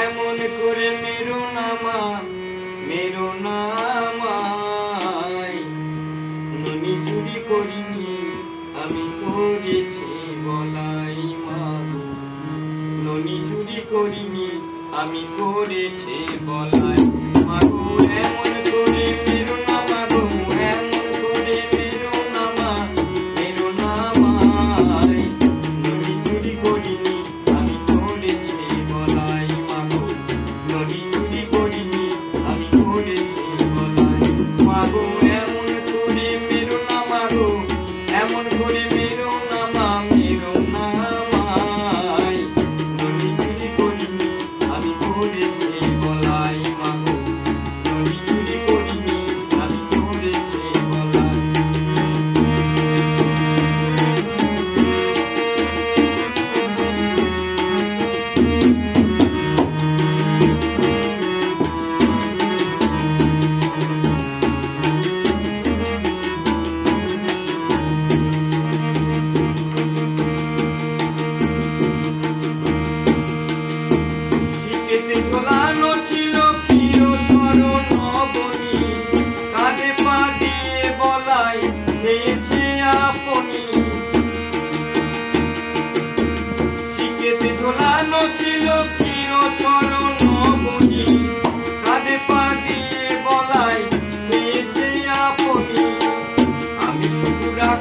এমন করে মেরু নামা মেরু নামাই নুনি চুরি করিনি, আমি করেছি বলাই মাগো। নুনি চুরি করিনি, আমি করেছি বলাই মাগো। এমন করে মেরু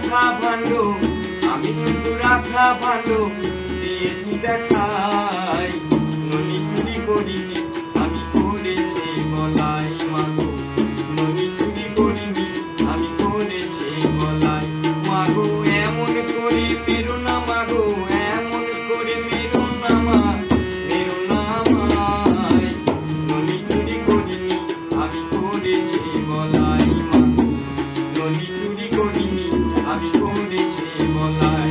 রাখা ভালো আমি শুধু রাখা ভালো করেছে বলা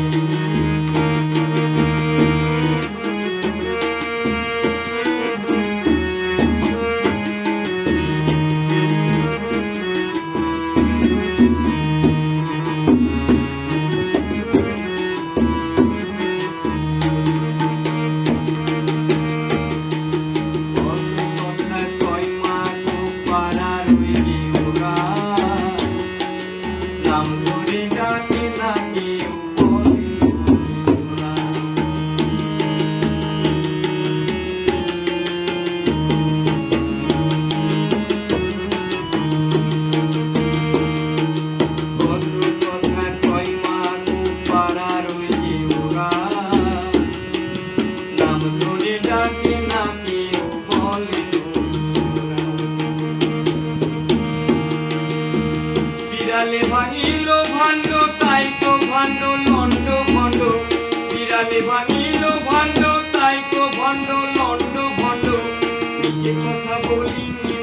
বিড়ালে ভাঙিল ভাণ্ড, তাই তো ভাণ্ড, লণ্ড, ভণ্ড। বিড়ালে ভাঙিল ভাণ্ড, তাই তো ভণ্ড, লণ্ড, ভণ্ড। নিজে কথা বলিনি